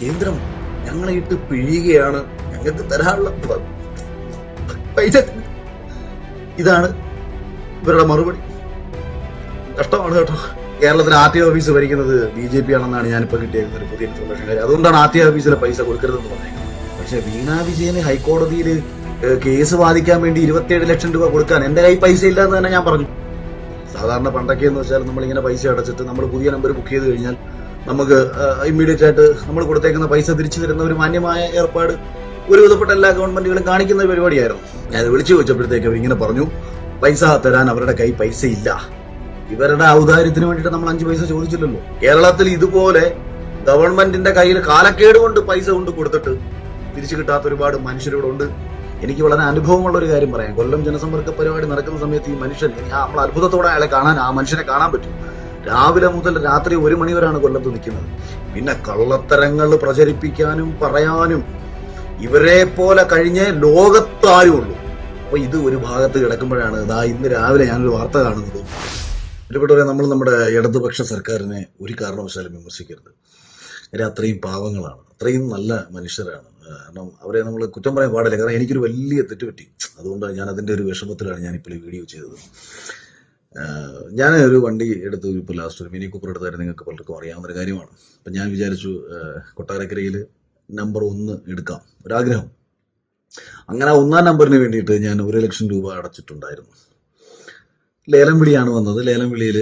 കേന്ദ്രം ഞങ്ങളെ ഇട്ട് പിഴിയുകയാണ്. ഞങ്ങൾക്ക് തരാനുള്ള പൈസ ഇതാണ് ഇവരുടെ മറുപടി. കഷ്ടമാണ് കേട്ടോ. കേരളത്തിൽ ആർ ടി ഓഫീസ് ഭരിക്കുന്നത് ബി ജെ പി ആണെന്നാണ് ഞാനിപ്പോൾ കിട്ടിയിരിക്കുന്ന ഒരു പുതിയ ഇൻഫർമേഷൻ കാര്യം. അതുകൊണ്ടാണ് ആർ ടി ഓഫീസിലെ പൈസ കൊടുക്കരുതെന്ന് പറഞ്ഞേക്കുന്നത്. പക്ഷേ വീണ വിജയന് ഹൈക്കോടതിയിൽ കേസ് വാദിക്കാൻ വേണ്ടി ഇരുപത്തിയേഴ് ലക്ഷം രൂപ കൊടുക്കാൻ എന്റെ കൈ പൈസ ഇല്ല എന്ന് തന്നെ ഞാൻ പറഞ്ഞു. സാധാരണ പണ്ടൊക്കെ എന്ന് വെച്ചാൽ നമ്മൾ ഇങ്ങനെ പൈസ അടച്ചിട്ട് നമ്മൾ പുതിയ നമ്പർ ബുക്ക് ചെയ്ത് കഴിഞ്ഞാൽ നമുക്ക് ഇമ്മീഡിയറ്റ് ആയിട്ട് നമ്മൾ കൊടുത്തേക്കുന്ന പൈസ തിരിച്ചു തരുന്ന ഒരു മാന്യമായ ഏർപ്പാട് ഒരു വിധപ്പെട്ട എല്ലാ ഗവൺമെന്റുകളും കാണിക്കുന്ന പരിപാടിയായിരുന്നു. ഞാൻ വിളിച്ചു ചോദിച്ചപ്പോഴത്തേക്ക് ഇങ്ങനെ പറഞ്ഞു പൈസ തരാൻ അവരുടെ കൈ പൈസ ഇല്ല ഇവരുടെ ഔദാര്യത്തിന് വേണ്ടിയിട്ട് നമ്മൾ അഞ്ച് പൈസ ചോദിച്ചില്ലല്ലോ. കേരളത്തിൽ ഇതുപോലെ ഗവൺമെന്റിന്റെ കയ്യിൽ കാലക്കേട് കൊണ്ട് പൈസ കൊണ്ട് കൊടുത്തിട്ട് തിരിച്ചു കിട്ടാത്ത ഒരുപാട് മനുഷ്യരിവിടെ ഉണ്ട്. എനിക്ക് വളരെ അനുഭവമുള്ള ഒരു കാര്യം പറയാം. കൊല്ലം ജനസമ്പർക്ക പരിപാടി നടക്കുന്ന സമയത്ത് ഈ മനുഷ്യൻ നമ്മൾ അത്ഭുതത്തോടെ അയാളെ കാണാൻ ആ മനുഷ്യനെ കാണാൻ പറ്റും. രാവിലെ മുതൽ രാത്രി ഒരു മണിവരാണ് കൊല്ലത്ത് നിൽക്കുന്നത്. പിന്നെ കള്ളത്തരങ്ങൾ പ്രചരിപ്പിക്കാനും പറയാനും ഇവരെ പോലെ കഴിഞ്ഞ ലോകത്താരും ഉള്ളൂ. അപ്പൊ ഇത് ഒരു ഭാഗത്ത് കിടക്കുമ്പോഴാണ് ഇതാ ഇന്ന് രാവിലെ ഞാനൊരു വാർത്ത കാണുന്നത്. ഒരുപെട്ടവരെ നമ്മൾ നമ്മുടെ ഇടതുപക്ഷ സർക്കാരിനെ ഒരു കാരണവശാലും വിമർശിക്കരുത്. കാര്യം അത്രയും പാവങ്ങളാണ്. അത്രയും നല്ല മനുഷ്യരാണ്. കാരണം അവരെ നമ്മൾ കുറ്റം പറയാൻ പാടില്ല. കാരണം എനിക്കൊരു വലിയ തെറ്റ് പറ്റി അതുകൊണ്ട് ഞാൻ അതിന്റെ ഒരു വിഷമത്തിലാണ് ഞാനിപ്പോൾ ഈ വീഡിയോ ചെയ്തത്. ഞാൻ ഒരു വണ്ടി എടുത്ത് ഇപ്പോൾ ലാസ്റ്റ് ഒരു മിനി കൂപ്പർ എടുത്തായിരുന്നു. നിങ്ങൾക്ക് പലർക്കും അറിയാവുന്ന ഒരു കാര്യമാണ്. അപ്പം ഞാൻ വിചാരിച്ചു കൊട്ടാരക്കരയിൽ നമ്പർ ഒന്ന് എടുക്കാം. ഒരാഗ്രഹം. അങ്ങനെ ഒന്നാം നമ്പറിന് വേണ്ടിയിട്ട് ഞാൻ ഒരു ലക്ഷം രൂപ അടച്ചിട്ടുണ്ടായിരുന്നു. ലേലം വിളിയാണ് വന്നത്. ലേലം വിളിയിൽ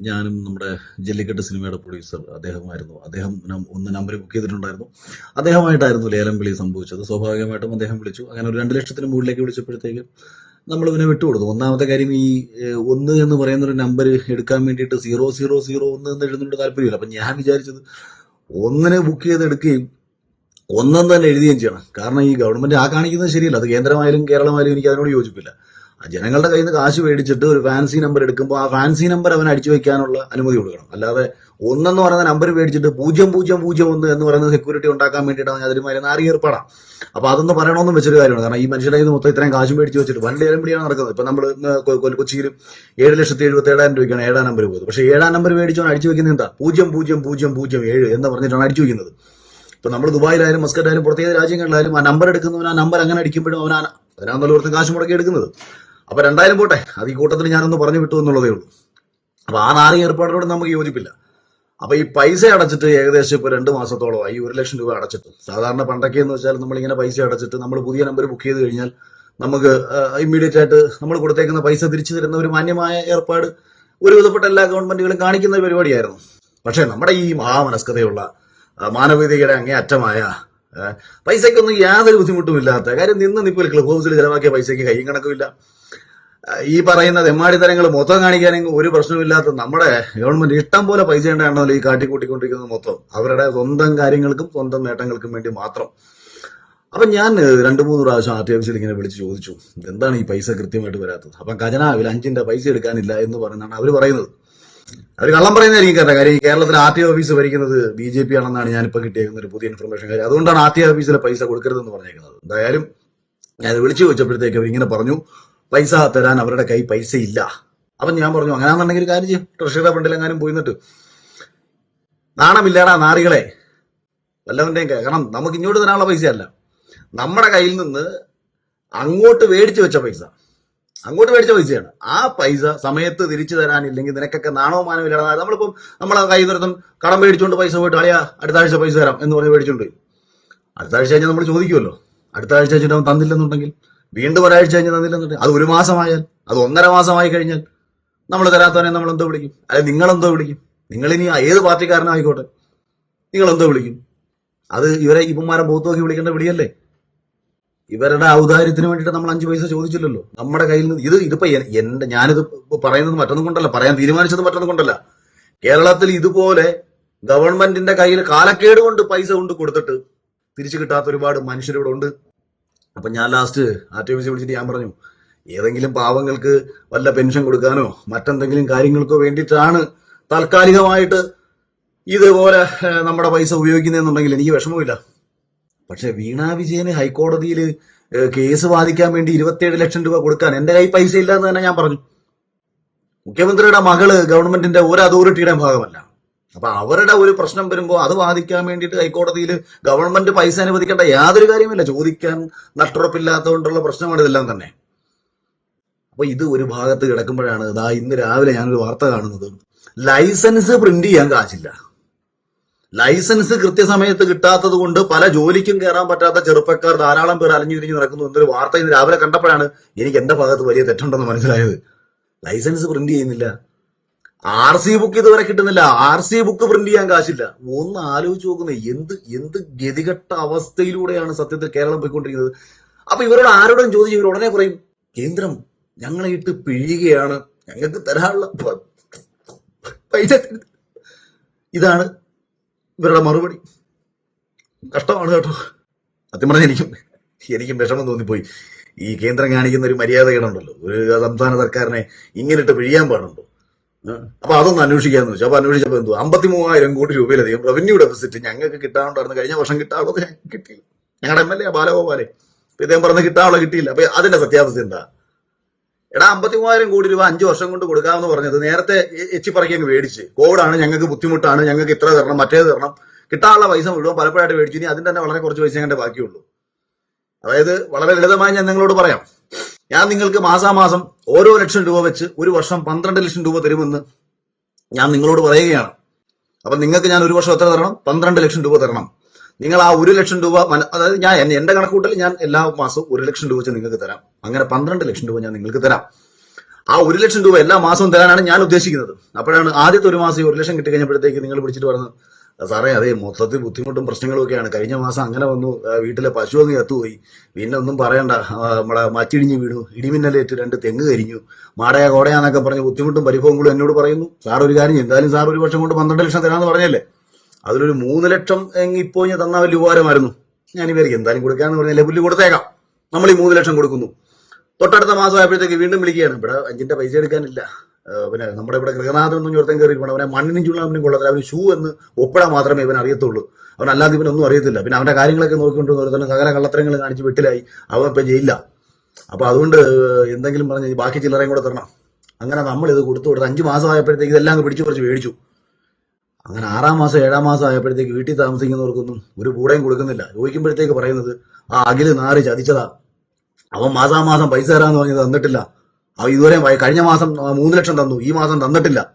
ഞാനും നമ്മുടെ ജല്ലിക്കെട്ട് സിനിമയുടെ പ്രൊഡ്യൂസർ അദ്ദേഹമായിരുന്നു അദ്ദേഹം ഒന്ന് നമ്പർ ബുക്ക് ചെയ്തിട്ടുണ്ടായിരുന്നു. അദ്ദേഹമായിട്ടായിരുന്നു ലേലം വിളി സംഭവിച്ചത്. സ്വാഭാവികമായിട്ടും അദ്ദേഹം വിളിച്ചു. അങ്ങനെ ഒരു രണ്ട് ലക്ഷത്തിന് മുകളിലേക്ക് വിളിച്ചപ്പോഴത്തേക്ക് നമ്മൾ ഇവനെ വിട്ടുകൊടുത്തു ഒന്നാമത്തെ കാര്യം ഈ ഒന്ന് എന്ന് പറയുന്ന ഒരു നമ്പർ എടുക്കാൻ വേണ്ടിയിട്ട് സീറോ സീറോ സീറോ ഒന്ന് എന്ന് എഴുതുന്നുണ്ട് താല്പര്യമില്ല. അപ്പം ഞാൻ വിചാരിച്ചത് ഒന്നിനെ ബുക്ക് ചെയ്ത് എടുക്കുകയും ഒന്നും തന്നെ എഴുതുകയും ചെയ്യണം. കാരണം ഈ ഗവൺമെന്റ് ആ കാണിക്കുന്നത് ശരിയല്ല. അത് കേന്ദ്രമായാലും കേരളമായാലും എനിക്ക് അതിനോട് യോജിപ്പില്ല. ജനങ്ങളുടെ കയ്യിൽ നിന്ന് കാശ് മേടിച്ചിട്ട് ഒരു ഫാൻസി നമ്പർ എടുക്കുമ്പോൾ ആ ഫാൻസി നമ്പർ അവൻ അടിച്ചു വെക്കാനുള്ള അനുമതി കൊടുക്കണം. അല്ലാതെ ഒന്നെന്ന് പറയുന്ന നമ്പർ മേടിച്ചിട്ട് പൂജ്യം പൂജ്യം പൂജ്യം ഒന്ന് എന്ന് പറയുന്ന സെക്യൂരിറ്റി ഉണ്ടാക്കാൻ വേണ്ടിയിട്ടാണ് ഞാൻ അതിന് നാരി ഏർപ്പെടാം. അപ്പൊ അതൊന്ന് പറയണമെന്നും വെച്ചൊരു കാര്യമാണ്. കാരണം ഈ മനുഷ്യരുടെ കയ്യിൽ മൊത്തം ഇത്രയും കാശ് മേടിച്ച് വെച്ചിട്ട് വണ്ടി ഏലം പിടിയാണ് നടക്കുന്നത്. ഇപ്പൊ നമ്മൾ കൊച്ചിയിലും ഏഴ് ലക്ഷത്തി എഴുപത്തി ഏഴായിരം രൂപയ്ക്കാണ് ഏഴാം നമ്പർ പോയത്. പക്ഷേ ഏഴാം നമ്പർ മേടിച്ചവൻ അടിച്ചു വെക്കുന്നത് എന്താ? പൂജ്യം പൂജ്യം പൂജ്യം പൂജ്യം ഏഴ് എന്ന് പറഞ്ഞിട്ടാണ് അടിച്ചു വെക്കുന്നത് ഇപ്പൊ നമ്മൾ ദുബായിലായാലും മസ്കറ്റായാലും പുറത്തേത് രാജ്യങ്ങളിലായാലും ആ നമ്പർ എടുക്കുന്നവൻ ആ നമ്പർ അങ്ങനെ അടിക്കുമ്പോഴും അവൻ ആ- അതിനാണല്ലോ ഓർത്ത് കാശ് മുടക്കി എടുക്കുന്നത്. അപ്പൊ രണ്ടായാലും പോട്ടെ. അത് ഈ കൂട്ടത്തിൽ ഞാനൊന്ന് പറഞ്ഞു വിട്ടു എന്നുള്ളതേ ഉള്ളൂ. അപ്പൊ ആ നാറിയ ഏർപ്പാടിനോട് നമുക്ക് യോജിപ്പില്ല. അപ്പൊ ഈ പൈസ അടച്ചിട്ട് ഏകദേശം ഇപ്പൊ രണ്ട് മാസത്തോളമായി ഒരു ലക്ഷം രൂപ അടച്ചിട്ട്. സാധാരണ പണ്ടൊക്കെ എന്ന് വെച്ചാൽ നമ്മൾ ഇങ്ങനെ പൈസ അടച്ചിട്ട് നമ്മൾ പുതിയ നമ്പർ ബുക്ക് ചെയ്ത് കഴിഞ്ഞാൽ നമുക്ക് ഇമ്മീഡിയറ്റ് ആയിട്ട് നമ്മൾ കൊടുത്തേക്കുന്ന പൈസ തിരിച്ചു തരുന്ന ഒരു മാന്യമായ ഏർപ്പാട് ഒരു വിധപ്പെട്ട എല്ലാ ഗവൺമെന്റുകളും കാണിക്കുന്ന പരിപാടിയായിരുന്നു. പക്ഷേ നമ്മുടെ ഈ മഹാമനസ്കതയുള്ള മാനവികതയുടെ അങ്ങേ അറ്റമായ ആ, പൈസയ്ക്കൊന്നും യാതൊരു ബുദ്ധിമുട്ടുമില്ലാത്ത കാര്യം നിന്ന് നിപ്പിൽ ക്ലബ് ഹൗസിൽ ചിലവാക്കിയ പൈസയ്ക്ക് കൈയും കണക്കുമില്ല. ഈ പറയുന്ന തെമ്മാടിത്തരങ്ങൾ മൊത്തം കാണിക്കാനെങ്കിൽ ഒരു പ്രശ്നമില്ലാത്ത നമ്മുടെ ഗവൺമെന്റ് ഇഷ്ടം പോലെ പൈസ ഉണ്ടാണല്ലോ ഈ കാട്ടിക്കൂട്ടിക്കൊണ്ടിരിക്കുന്നത് മൊത്തം. അവരുടെ സ്വന്തം കാര്യങ്ങൾക്കും സ്വന്തം നേട്ടങ്ങൾക്കും വേണ്ടി മാത്രം. അപ്പൊ ഞാൻ രണ്ട് മൂന്ന് പ്രാവശ്യം ആർ ടി ഓഫീസിൽ ഇങ്ങനെ വിളിച്ച് ചോദിച്ചു എന്താണ് ഈ പൈസ കൃത്യമായിട്ട് വരാത്തത്? അപ്പം ഖജനാവിൽ അഞ്ചിന്റെ പൈസ എടുക്കാനില്ല എന്ന് പറയുന്നതാണ് അവർ പറയുന്നത്. അവർ കള്ളം പറയുന്നതായിരിക്കും കേട്ടോ. കാര്യം ഈ കേരളത്തിൽ ആർ ടി ഓഫീസ് ഭരിക്കുന്നത് ബി ജെ പി ആണെന്നാണ് ഞാനിപ്പോൾ കിട്ടിയേക്കുന്ന ഒരു പുതിയ ഇൻഫർമേഷൻ കാര്യം. അതുകൊണ്ടാണ് ആർ ടി ഓഫീസിലെ പൈസ കൊടുക്കരുതെന്ന് പറഞ്ഞേക്കുന്നത്. എന്തായാലും ഞാൻ വിളിച്ചു ചോദിച്ചപ്പോഴത്തേക്ക് അവരിങ്ങനെ പറഞ്ഞു പൈസ തരാൻ അവരുടെ കൈ പൈസ ഇല്ല അപ്പം ഞാൻ പറഞ്ഞു അങ്ങനെയാണെന്നുണ്ടെങ്കിൽ ഒരു കാര്യം ചെയ്യും. ട്രഷറിയുടെ ഫണ്ടിലെങ്ങാനും പോയി നിന്നിട്ട്. നാണമില്ലാടാ നാറികളെ. വല്ലവന്റെയും കാരണം നമുക്ക് ഇങ്ങോട്ട് തരാനുള്ള പൈസ അല്ല നമ്മുടെ കയ്യിൽ നിന്ന് അങ്ങോട്ട് മേടിച്ചു വെച്ച പൈസ. അങ്ങോട്ട് മേടിച്ച പൈസയാണ്. ആ പൈസ സമയത്ത് തിരിച്ചു തരാനില്ലെങ്കിൽ നിനക്കൊക്കെ നാണോ മാനോ ഇല്ലാതെ നമ്മളിപ്പം നമ്മളെ കൈ നിർത്തും കടം മേടിച്ചുകൊണ്ട് പൈസ പോയിട്ട് അളിയാ അടുത്ത ആഴ്ച പൈസ തരാം എന്ന് പറഞ്ഞ് മേടിച്ചുകൊണ്ട് അടുത്ത ആഴ്ച കഴിഞ്ഞാൽ നമ്മൾ ചോദിക്കുമല്ലോ. അടുത്ത ആഴ്ച കഴിഞ്ഞിട്ട് അവൻ തന്നില്ലെന്നുണ്ടെങ്കിൽ വീണ്ടും ഒരാഴ്ച കഴിഞ്ഞ് തന്നില്ലെന്നുണ്ടെങ്കിൽ അത് ഒരു മാസമായാൽ അത് ഒന്നര മാസമായി കഴിഞ്ഞാൽ നമ്മൾ തരാത്തവനെ നമ്മൾ എന്തോ വിളിക്കും. അല്ലെ നിങ്ങളെന്തോ വിളിക്കും. നിങ്ങളിനി ഏത് പാർട്ടിക്കാരനായിക്കോട്ടെ നിങ്ങളെന്തോ വിളിക്കും. അത് ഇവരെ ഇപ്പന്മാരെ ബോത്ത് നോക്കി വിളിക്കേണ്ട വിളിയല്ലേ? ഇവരുടെ ഔദാര്യത്തിന് വേണ്ടിയിട്ട് നമ്മൾ അഞ്ചു പൈസ ചോദിച്ചില്ലല്ലോ. നമ്മുടെ കയ്യിൽ നിന്ന് ഇത് ഇതിപ്പോ എന്റെ ഞാനിത് പറയുന്നത് മറ്റൊന്നും കൊണ്ടല്ല പറയാൻ തീരുമാനിച്ചത് മറ്റൊന്നും കൊണ്ടല്ല. കേരളത്തിൽ ഇതുപോലെ ഗവൺമെന്റിന്റെ കയ്യിൽ കാലക്കേട് കൊണ്ട് പൈസ കൊണ്ട് കൊടുത്തിട്ട് തിരിച്ചു കിട്ടാത്ത ഒരുപാട് മനുഷ്യരിവിടെ ഉണ്ട്. അപ്പൊ ഞാൻ ലാസ്റ്റ് ആർ ടി ഓഫീസിൽ വിളിച്ചിട്ട് ഞാൻ പറഞ്ഞു ഏതെങ്കിലും പാവങ്ങൾക്ക് വല്ല പെൻഷൻ കൊടുക്കാനോ മറ്റെന്തെങ്കിലും കാര്യങ്ങൾക്കോ വേണ്ടിയിട്ടാണ് താൽക്കാലികമായിട്ട് ഇതുപോലെ നമ്മുടെ പൈസ ഉപയോഗിക്കുന്നതെന്നുണ്ടെങ്കിൽ എനിക്ക് വിഷമമില്ല. പക്ഷെ വീണ വിജയന് ഹൈക്കോടതിയിൽ കേസ് വാദിക്കാൻ വേണ്ടി ഇരുപത്തിയേഴ് ലക്ഷം രൂപ കൊടുക്കാൻ എന്റെ കൈ പൈസ ഇല്ല എന്ന് തന്നെ ഞാൻ പറഞ്ഞു. മുഖ്യമന്ത്രിയുടെ മകൾ ഗവൺമെന്റിന്റെ ഒരു അതോറിറ്റിയുടെ ഭാഗമല്ല. അപ്പൊ അവരുടെ ഒരു പ്രശ്നം വരുമ്പോൾ അത് വാദിക്കാൻ വേണ്ടിയിട്ട് ഹൈക്കോടതിയിൽ ഗവൺമെന്റ് പൈസ അനുവദിക്കേണ്ട യാതൊരു കാര്യമില്ല ചോദിക്കാൻ നട്ടുറപ്പില്ലാത്തതുകൊണ്ടുള്ള പ്രശ്നമാണ് ഇതെല്ലാം തന്നെ. അപ്പൊ ഇത് ഒരു ഭാഗത്ത് കിടക്കുമ്പോഴാണ് ഇതാ ഇന്ന് രാവിലെ ഞാനൊരു വാർത്ത കാണുന്നത്. ലൈസൻസ് പ്രിന്റ് ചെയ്യാൻ കാശില്ല. ലൈസൻസ് കൃത്യസമയത്ത് കിട്ടാത്തത് കൊണ്ട് പല ജോലിക്കും കയറാൻ പറ്റാത്ത ചെറുപ്പക്കാർ ധാരാളം പേർ അലഞ്ഞു തിരിഞ്ഞ് നടക്കുന്നു എന്നൊരു വാർത്ത ഇന്ന് രാവിലെ കണ്ടപ്പോഴാണ് എനിക്ക് എന്റെ ഭാഗത്ത് വലിയ തെറ്റുണ്ടെന്ന് മനസ്സിലായത്. ലൈസൻസ് പ്രിന്റ് ചെയ്യുന്നില്ല. ആർ സി ബുക്ക് ഇതുവരെ കിട്ടുന്നില്ല. ആർ സി ബുക്ക് പ്രിന്റ് ചെയ്യാൻ കാശില്ല. ഒന്ന് ആലോചിച്ച് നോക്കുന്നത് എന്ത് എന്ത് ഗതികെട്ട അവസ്ഥയിലൂടെയാണ് സത്യത്തിൽ കേരളം പോയിക്കൊണ്ടിരിക്കുന്നത്? അപ്പൊ ഇവരോട് ആരോടും ചോദിച്ചു ഇവർ ഉടനെ പറയും കേന്ദ്രം ഞങ്ങളെ ഇട്ട് പിഴിയുകയാണ്. ഞങ്ങൾക്ക് തരാനുള്ള പൈസ ഇതാണ് ഇവരുടെ മറുപടി. കഷ്ടമാണ് കേട്ടോ. സത്യം പറഞ്ഞാൽ എനിക്കും എനിക്കും വിഷമം തോന്നിപ്പോയി. ഈ കേന്ദ്രം കാണിക്കുന്ന ഒരു മര്യാദ ഇടണ്ടല്ലോ ഒരു സംസ്ഥാന സർക്കാരിനെ ഇങ്ങനെ ഇട്ട് പിഴിയാൻ പാടുണ്ടോ? അപ്പൊ അതൊന്ന് അന്വേഷിക്കാന്ന് വെച്ചു. അപ്പൊ അന്വേഷിച്ചപ്പോ എന്തോ? അമ്പത്തി മൂവായിരം കോടി രൂപയിലധികം റവന്യൂ ഡെഫിസിറ്റ് ഞങ്ങൾക്ക് കിട്ടാനുണ്ടായിരുന്നു കഴിഞ്ഞ വർഷം കിട്ടാനുള്ളത് ഞങ്ങൾക്ക് കിട്ടിയില്ല ഞങ്ങളുടെ എം എൽ എ ബാലഗോപാലെ. ഇദ്ദേഹം പറഞ്ഞ് കിട്ടാനുള്ള കിട്ടിയില്ല. അപ്പൊ അതിന്റെ സത്യാവസ്ഥ എന്താ? എടാ അമ്പത്തി മൂവായിരം കോടി രൂപ അഞ്ചു വർഷം കൊണ്ട് കൊടുക്കാമെന്ന് പറഞ്ഞത് നേരത്തെ എച്ചി പറക്കി അങ്ങ് മേടിച്ച്. കോവിഡാണ് ഞങ്ങൾക്ക് ബുദ്ധിമുട്ടാണ് ഞങ്ങൾക്ക് ഇത്ര തരണം മറ്റേത് തരണം. കിട്ടാനുള്ള പൈസ മുഴുവൻ പലപ്പോഴായിട്ട് മേടിച്ചു. ഇനി അതിന് തന്നെ വളരെ കുറച്ച് പൈസ ഞങ്ങളുടെ ബാക്കിയുള്ളൂ. അതായത് വളരെ ലളിതമായി ഞാൻ നിങ്ങളോട് പറയാം. ഞാൻ നിങ്ങൾക്ക് മാസാമാസം ഓരോ ലക്ഷം രൂപ വെച്ച് ഒരു വർഷം പന്ത്രണ്ട് ലക്ഷം രൂപ തരുമെന്ന് ഞാൻ നിങ്ങളോട് പറയുകയാണ്. അപ്പൊ നിങ്ങൾക്ക് ഞാൻ ഒരു വർഷം എത്ര തരണം? പന്ത്രണ്ട് ലക്ഷം രൂപ തരണം. നിങ്ങൾ ആ ഒരു ലക്ഷം രൂപ അതായത് ഞാൻ എന്റെ കണക്കൂട്ടൽ ഞാൻ എല്ലാ മാസവും ഒരു ലക്ഷം രൂപ വെച്ച് നിങ്ങൾക്ക് തരാം. അങ്ങനെ പന്ത്രണ്ട് ലക്ഷം രൂപ ഞാൻ നിങ്ങൾക്ക് തരാം. ആ ഒരു ലക്ഷം രൂപ എല്ലാ മാസവും തരാനാണ് ഞാൻ ഉദ്ദേശിക്കുന്നത്. അപ്പോഴാണ് ആദ്യത്തെ ഒരു മാസം ഒരു ലക്ഷം കിട്ടി കഴിഞ്ഞപ്പോഴത്തേക്ക് നിങ്ങൾ പിടിച്ചിട്ട് പറഞ്ഞു സാറേ അതെ മൊത്തത്തിൽ ബുദ്ധിമുട്ടും പ്രശ്നങ്ങളും ഒക്കെയാണ് കഴിഞ്ഞ മാസം അങ്ങനെ വന്നു. വീട്ടിലെ പശു ഒന്ന് ചത്തുപോയി. പിന്നെ ഒന്നും പറയണ്ട. നമ്മുടെ മച്ചിടിഞ്ഞ് വീണു. ഇടിമിന്നലേറ്റ് രണ്ട് തെങ്ങ് കരിഞ്ഞു. മാടയ കോടയാന്നൊക്കെ പറഞ്ഞ് ബുദ്ധിമുട്ടും പരിഭവങ്ങളും എന്നോട് പറയുന്നു. സാർ ഒരു കാര്യം എന്തായാലും സാർ ഒരു വർഷം കൊണ്ട് പന്ത്രണ്ട് ലക്ഷം തരാമെന്ന് പറഞ്ഞല്ലേ? അതിലൊരു മൂന്ന് ലക്ഷം എങ്ങി ഇപ്പോൾ ഞാൻ തന്നാൽ വലിയ ഉപകാരമായിരുന്നു. ഞാൻ ഇവർക്ക് എന്തായാലും കൊടുക്കാന്ന് പറഞ്ഞാൽ പുല്ല് കൊടുത്തേക്കാം. നമ്മൾ ഈ മൂന്ന് ലക്ഷം കൊടുക്കുന്നു. തൊട്ടടുത്ത മാസം ആയപ്പോഴത്തേക്ക് വീണ്ടും വിളിക്കുകയാണ്. ഇവിടെ അഞ്ചിന്റെ പൈസ എടുക്കാനില്ല. പിന്നെ നമ്മുടെ ഇവിടെ ഗൃഹനാഥൻ എന്ന് ഒരുത്തൻ കയറിയിട്ടുണ്ട് അവനെ മണ്ണിനും ചുള്ളാമിനും കൊള്ളത്തില്ല. അവന് ഷൂ എന്ന് ഒപ്പിടാൻ മാത്രമേ ഇവൻ അറിയത്തുള്ളൂ. അവൻ അല്ലാതെ ഇവനൊന്നും അറിയത്തില്ല. പിന്നെ അവന്റെ കാര്യങ്ങളൊക്കെ നോക്കിക്കൊണ്ടിരുന്ന തന്നെ സകല കള്ളത്തരങ്ങൾ കാണിച്ച് വെട്ടിലായി. അവൻ ഇപ്പൊ ജയിലില്ല അപ്പൊ അതുകൊണ്ട് എന്തെങ്കിലും പറഞ്ഞ് ബാക്കി ചില്ലറയും കൂടെ തരണം. അങ്ങനെ നമ്മൾ ഇത് കൊടുത്തു കൊടുത്ത് അഞ്ച് മാസം ആയപ്പോഴത്തേക്ക് ഇതെല്ലാം പിടിച്ചു കുറച്ച് മേടിച്ചു. അങ്ങനെ ആറാം മാസം ഏഴാം മാസം ആയപ്പോഴത്തേക്ക് വീട്ടിൽ താമസിക്കുന്നവർക്കൊന്നും ഒരു കൂടെയും കൊടുക്കുന്നില്ല. ചോദിക്കുമ്പോഴത്തേക്ക് പറയുന്നത് ആ അഖിൽ നാറി ചതിച്ചതാ. അവൻ മാസാമാസം പൈസ തരാന്ന് പറഞ്ഞത് തന്നിട്ടില്ല. ഇതുവരെ കഴിഞ്ഞ മാസം മൂന്ന് ലക്ഷം തന്നു. ഈ മാസം തന്നിട്ടില്ല.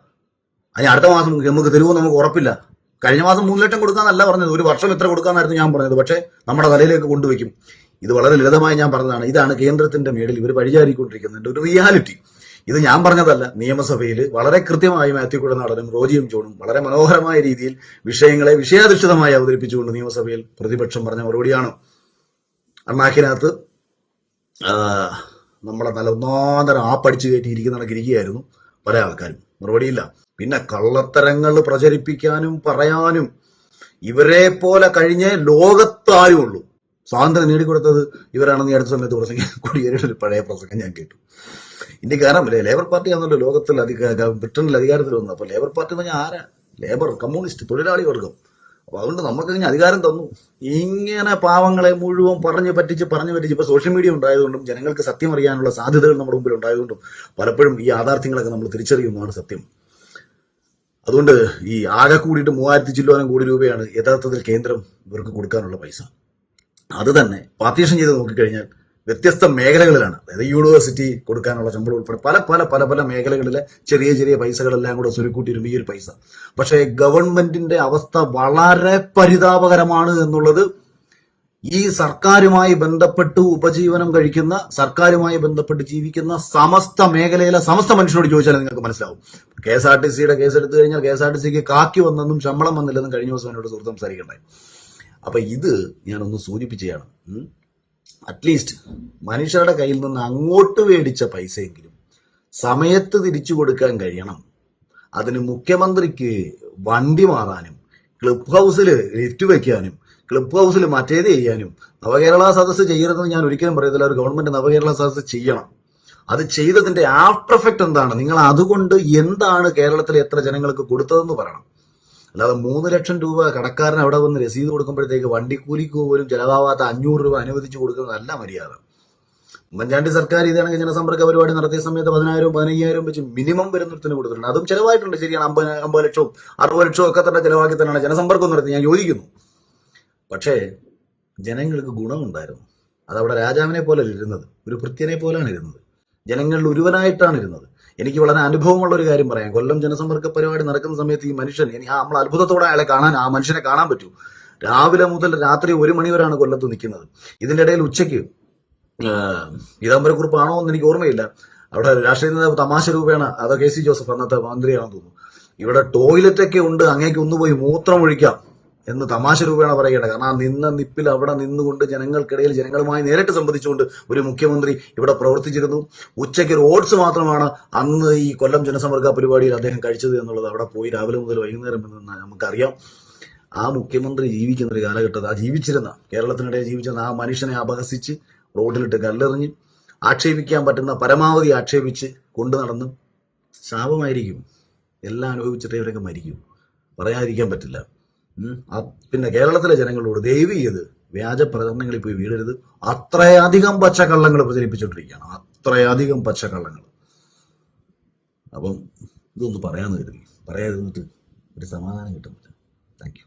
അതിന് അടുത്ത മാസം നമുക്ക് തരുമോ നമുക്ക് ഉറപ്പില്ല. കഴിഞ്ഞ മാസം മൂന്ന് ലക്ഷം കൊടുക്കാന്നല്ല പറഞ്ഞത്. ഒരു വർഷം എത്ര കൊടുക്കാന്നായിരുന്നു ഞാൻ പറഞ്ഞത്. പക്ഷേ നമ്മുടെ തലയിലേക്ക് കൊണ്ടുവയ്ക്കും. ഇത് വളരെ ലളിതമായി ഞാൻ പറഞ്ഞതാണ്. ഇതാണ് കേന്ദ്രത്തിന്റെ മേളിൽ ഇവർ പഴിചാരിക്കൊണ്ടിരിക്കുന്നുണ്ട് ഒരു റിയാലിറ്റി ഇത് ഞാൻ പറഞ്ഞതല്ല. നിയമസഭയിൽ വളരെ കൃത്യമായി മാത്യു നടനും റോജിയും ജോണും വളരെ മനോഹരമായ രീതിയിൽ വിഷയങ്ങളെ വിഷയാധിഷ്ഠിതമായി അവതരിപ്പിച്ചുകൊണ്ട് നിയമസഭയിൽ പ്രതിപക്ഷം പറഞ്ഞ മറുപടിയാണ്. അണ്ണാക്കിനകത്ത് നമ്മളെ നല്ല ഒന്നാന്തരം ആ പഠിച്ചു കയറ്റി ഇരിക്കുന്ന കണക്കിരിക്കുകയായിരുന്നു പല ആൾക്കാരും. മറുപടിയില്ല. പിന്നെ കള്ളത്തരങ്ങൾ പ്രചരിപ്പിക്കാനും പറയാനും ഇവരെ പോലെ കഴിഞ്ഞ ലോകത്താരും ഉള്ളൂ സ്വാതന്ത്ര്യം നേടിക്കൊടുത്തത് ഇവരാണെന്ന് ഈ അടുത്ത സമയത്ത് പ്രസംഗം കുടിയേറിയുടെ പഴയ പ്രസംഗം ഞാൻ കേട്ടു. ഇന്ത്യക്കാരൻ ലേബർ പാർട്ടി ആണല്ലോ ലോകത്തിൽ അധിക ബ്രിട്ടനിൽ അധികാരത്തിൽ വന്നു അപ്പൊ ലേബർ പാർട്ടി എന്ന് പറഞ്ഞാൽ ആരാ? ലേബർ കമ്മ്യൂണിസ്റ്റ് തൊഴിലാളി വർഗം. അപ്പൊ അതുകൊണ്ട് നമുക്ക് ഇങ്ങനെ അധികാരം തന്നു. ഇങ്ങനെ പാവങ്ങളെ മുഴുവൻ പറഞ്ഞു പറ്റിച്ച് പറഞ്ഞു പറ്റിച്ച് ഇപ്പൊ സോഷ്യൽ മീഡിയ ഉണ്ടായതുകൊണ്ടും ജനങ്ങൾക്ക് സത്യം അറിയാനുള്ള സാധ്യതകൾ നമ്മുടെ മുമ്പിൽ ഉണ്ടായതുകൊണ്ടും പലപ്പോഴും ഈ യാഥാർത്ഥ്യങ്ങളൊക്കെ നമ്മൾ തിരിച്ചറിയുന്നതാണ് സത്യം. അതുകൊണ്ട് ഈ ആകെ കൂടിയിട്ട് മൂവായിരത്തി ചില്ലോനം കോടി രൂപയാണ് യഥാർത്ഥത്തിൽ കേന്ദ്രം ഇവർക്ക് കൊടുക്കാനുള്ള പൈസ. അത് തന്നെ പാർട്ടീഷൻ ചെയ്ത് നോക്കിക്കഴിഞ്ഞാൽ വ്യത്യസ്ത മേഖലകളിലാണ്. അതായത് യൂണിവേഴ്സിറ്റി കൊടുക്കാനുള്ള ശമ്പളം ഉൾപ്പെടെ പല പല പല പല മേഖലകളിലെ ചെറിയ ചെറിയ പൈസകളെല്ലാം കൂടെ സ്വരുക്കൂട്ടിയിരുന്ന ഈ ഒരു പൈസ. പക്ഷേ ഗവൺമെന്റിന്റെ അവസ്ഥ വളരെ പരിതാപകരമാണ് എന്നുള്ളത് ഈ സർക്കാരുമായി ബന്ധപ്പെട്ട് ഉപജീവനം കഴിക്കുന്ന സർക്കാരുമായി ബന്ധപ്പെട്ട് ജീവിക്കുന്ന സമസ്ത മേഖലയിലെ സമസ്ത മനുഷ്യരോട് ചോദിച്ചാൽ നിങ്ങൾക്ക് മനസ്സിലാവും. കെ എസ് ആർ ടി സിയുടെ കേസ് എടുത്തു കഴിഞ്ഞാൽ കെ എസ് ആർ ടി സിക്ക് കാക്കി വന്നെന്നും ശമ്പളം വന്നില്ലെന്നും കഴിഞ്ഞ ദിവസം എന്നോട് സുഹൃത്ത് സംസാരിക്കണ്ടായി. അപ്പൊ ഇത് ഞാനൊന്ന് സൂചിപ്പിച്ചതാണ്. അറ്റ്ലീസ്റ്റ് മനുഷ്യരുടെ കയ്യിൽ നിന്ന് അങ്ങോട്ട് മേടിച്ച പൈസയെങ്കിലും സമയത്ത് തിരിച്ചു കൊടുക്കാൻ കഴിയണം. അതിന് മുഖ്യമന്ത്രിക്ക് വണ്ടി മാറാനും ക്ലബ് ഹൗസിൽ ലിഫ്റ്റ് വെക്കാനും ക്ലബ് ഹൗസിൽ മറ്റേത് ചെയ്യാനും നവകേരള സദസ്സ് ചെയ്യരുതെന്ന് ഞാൻ ഒരിക്കലും പറയത്തില്ല. ഒരു ഗവൺമെന്റ് നവകേരള സദസ്സ് ചെയ്യണം. അത് ചെയ്തതിന്റെ ആഫ്റ്റർ എഫക്റ്റ് എന്താണ്? നിങ്ങൾ അതുകൊണ്ട് എന്താണ് കേരളത്തിലെ എത്ര ജനങ്ങൾക്ക് കൊടുത്തതെന്ന് പറയണം. അല്ലാതെ മൂന്ന് ലക്ഷം രൂപ കടക്കാരൻ അവിടെ വന്ന് രസീത് കൊടുക്കുമ്പോഴത്തേക്ക് വണ്ടിക്കൂലിക്ക് പോലും ചിലവാവാത്ത അഞ്ഞൂറ് രൂപ അനുവദിച്ചു കൊടുക്കുന്നതല്ല മര്യാദ. ഉമ്മൻചാണ്ടി സർക്കാർ ഇതാണെങ്കിൽ ജനസമ്പർക്ക പരിപാടി നടത്തിയ സമയത്ത് പതിനായിരവും പതിനയ്യായിരവും വെച്ച് മിനിമം വരുന്നതിന് കൊടുത്തിട്ടുണ്ട്. അതും ചിലവായിട്ടുണ്ട്. ശരിയാണ് അമ്പത് അമ്പത് ലക്ഷവും അറുപത് ലക്ഷവും ഒക്കെ തന്നെ ചിലവാക്കി തന്നെയാണ് ജനസമ്പർക്കം നടത്തി. ഞാൻ യോജിക്കുന്നു പക്ഷേ ജനങ്ങൾക്ക് ഗുണമുണ്ടായിരുന്നു. അതവിടെ രാജാവിനെ പോലെ ഇരുന്നത് ഒരു ഭൃത്യനെ പോലെയാണ് ഇരുന്നത്. ജനങ്ങളിൽ ഒരുവനായിട്ടാണ് ഇരുന്നത്. എനിക്ക് വളരെ അനുഭവമുള്ള ഒരു കാര്യം പറയാം. കൊല്ലം ജനസമ്പർക്ക പരിപാടി നടക്കുന്ന സമയത്ത് ഈ മനുഷ്യൻ ആ നമ്മൾ അത്ഭുതത്തോടെ അയാളെ കാണാൻ ആ മനുഷ്യനെ കാണാൻ പറ്റൂ. രാവിലെ മുതൽ രാത്രി ഒരു മണി വരെയാണ് കൊല്ലത്ത് നിൽക്കുന്നത്. ഇതിന്റെ ഇടയിൽ ഉച്ചയ്ക്ക് പീതാംബരക്കുറിപ്പാണോ എന്ന് എനിക്ക് ഓർമ്മയില്ല. അവിടെ രാഷ്ട്രീയ നേതാവ് തമാശ രൂപേണ അതോ കെ സി ജോസഫ് അന്നത്തെ മന്ത്രിയാണെന്ന് തോന്നുന്നു. ഇവിടെ ടോയ്ലറ്റ് ഒക്കെ ഉണ്ട് അങ്ങേക്ക് ഒന്ന് പോയി മൂത്രം ഒഴിക്കാം. എന്ന് തമാശ രൂപേണ പറയുകയാണ്. കാരണം ആ നിന്ന നിപ്പിൽ അവിടെ നിന്നുകൊണ്ട് ജനങ്ങൾക്കിടയിൽ ജനങ്ങളുമായി നേരിട്ട് സംബന്ധിച്ചുകൊണ്ട് ഒരു മുഖ്യമന്ത്രി ഇവിടെ പ്രവർത്തിച്ചിരുന്നു. ഉച്ചയ്ക്ക് ഒരു മാത്രമാണ് അന്ന് ഈ കൊല്ലം ജനസമ്പർക്ക പരിപാടിയിൽ അദ്ദേഹം കഴിച്ചത് എന്നുള്ളത് അവിടെ പോയി രാവിലെ മുതൽ വൈകുന്നേരം എന്ന് നമുക്കറിയാം. ആ മുഖ്യമന്ത്രി ജീവിക്കുന്ന ഒരു കാലഘട്ടത്തിൽ ആ ജീവിച്ചിരുന്ന കേരളത്തിനിടയിൽ ജീവിച്ചിരുന്ന ആ മനുഷ്യനെ അപഹസിച്ച് റോഡിലിട്ട് കല്ലെറിഞ്ഞ് ആക്ഷേപിക്കാൻ പറ്റുന്ന പരമാവധി ആക്ഷേപിച്ച് കൊണ്ടു നടന്ന് ശാപമായിരിക്കും. എല്ലാം അനുഭവിച്ചിട്ടേ ഇവരൊക്കെ മരിക്കും. പറയാതിരിക്കാൻ പറ്റില്ല. പിന്നെ കേരളത്തിലെ ജനങ്ങളോട് ദൈവീയത് വ്യാജ പ്രചരണങ്ങളിൽ പോയി വീടരുത്. അത്രയധികം പച്ചക്കള്ളങ്ങൾ പ്രചരിപ്പിച്ചുകൊണ്ടിരിക്കുകയാണ് അത്രയധികം പച്ചക്കള്ളങ്ങൾ. അപ്പം ഇതൊന്ന് പറയാൻ കരുതി. പറയാതിരുന്നിട്ട് ഒരു സമാധാനം കിട്ടുന്നില്ല. Thank you